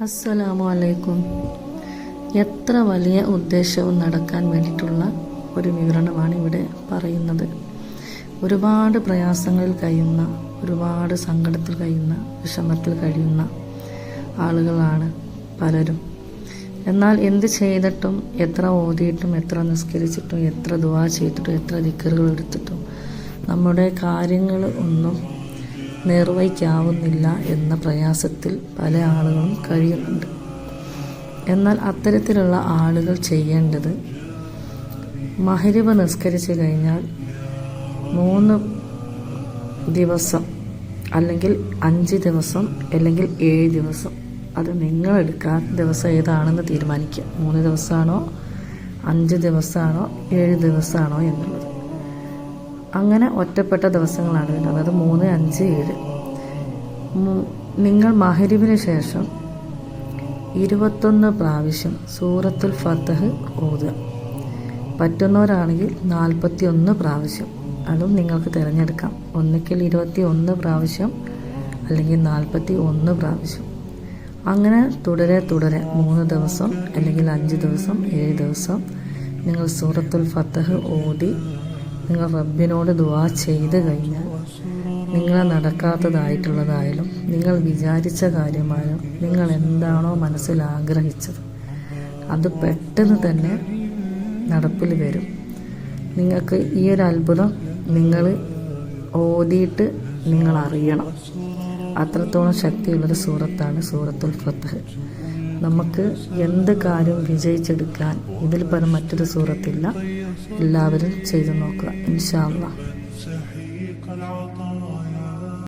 അസ്സലാമു അലൈക്കും. എത്ര വലിയ ഉദ്ദേശവും നടക്കാൻ വേണ്ടിയിട്ടുള്ള ഒരു വിവരണമാണ് ഇവിടെ പറയുന്നത്. ഒരുപാട് പ്രയാസങ്ങളിൽ കഴിയുന്ന ഒരുപാട് സങ്കടത്തിൽ കഴിയുന്ന വിഷമത്തിൽ കഴിയുന്ന ആളുകളാണ് പലരും. എന്നാൽ എന്ത് ചെയ്തിട്ടും എത്ര ഓതിയിട്ടും എത്ര നിസ്കരിച്ചിട്ടും എത്ര ദുവാ ചെയ്തിട്ടും എത്ര ദിക്കറുകൾ എടുത്തിട്ടും നമ്മുടെ കാര്യങ്ങൾ ഒന്നും നിർവഹിക്കാവുന്നില്ല എന്ന പ്രയാസത്തിൽ പല ആളുകളും കഴിയുന്നുണ്ട്. എന്നാൽ അത്തരത്തിലുള്ള ആളുകൾ ചെയ്യേണ്ടത് മഹരിവ് നിസ്കരിച്ചു കഴിഞ്ഞാൽ മൂന്ന് ദിവസം അല്ലെങ്കിൽ അഞ്ച് ദിവസം അല്ലെങ്കിൽ ഏഴ് ദിവസം അത് നിങ്ങൾ എടുക്കാൻ ദിവസം ഏതാണെന്ന് തീരുമാനിക്കുക. മൂന്ന് ദിവസമാണോ അഞ്ച് ദിവസമാണോ ഏഴ് ദിവസമാണോ എന്നുള്ളത്. അങ്ങനെ ഒറ്റപ്പെട്ട ദിവസങ്ങളാണ് വരുന്നത് അതായത് മൂന്ന് അഞ്ച് ഏഴ്. നിങ്ങൾ മഹരിവിന് ശേഷം ഇരുപത്തൊന്ന് പ്രാവശ്യം സൂറത്തുൽ ഫത്തഹ് ഓതുക. പറ്റുന്നവരാണെങ്കിൽ നാൽപ്പത്തി ഒന്ന് പ്രാവശ്യം. അതും നിങ്ങൾക്ക് തിരഞ്ഞെടുക്കാം. ഒന്നിക്കൽ ഇരുപത്തി ഒന്ന് പ്രാവശ്യം അല്ലെങ്കിൽ നാൽപ്പത്തി ഒന്ന് പ്രാവശ്യം. അങ്ങനെ തുടരെ തുടരെ. മൂന്ന് ദിവസം അല്ലെങ്കിൽ അഞ്ച് ദിവസം ഏഴ് ദിവസം നിങ്ങൾ സൂറത്തുൽ ഫത്തഹ് ഓതി നിങ്ങൾ റബ്ബിനോട് ദുവാ ചെയ്ത് കഴിഞ്ഞാൽ നിങ്ങളെ നടക്കാത്തതായിട്ടുള്ളതായാലും നിങ്ങൾ വിചാരിച്ച കാര്യമായാലും നിങ്ങൾ എന്താണോ മനസ്സിൽ ആഗ്രഹിച്ചത് അത് പെട്ടെന്ന് തന്നെ നടപ്പിൽ വരും. നിങ്ങൾക്ക് ഈ ഒരു അത്ഭുതം നിങ്ങൾ ഓതിയിട്ട് നിങ്ങൾ അറിയണം. അത്രത്തോളം ശക്തിയുള്ളൊരു സൂറത്താണ് സൂറത്തുൽ ഫത്ത് നമുക്ക് എന്ത് കാര്യവും വിജയിച്ചെടുക്കാൻ ഇതിൽ പരം മറ്റൊരു സൂറത്തില്ല. എല്ലാവരും ചെയ്തു നോക്കുക ഇൻഷാ അള്ളാഹ്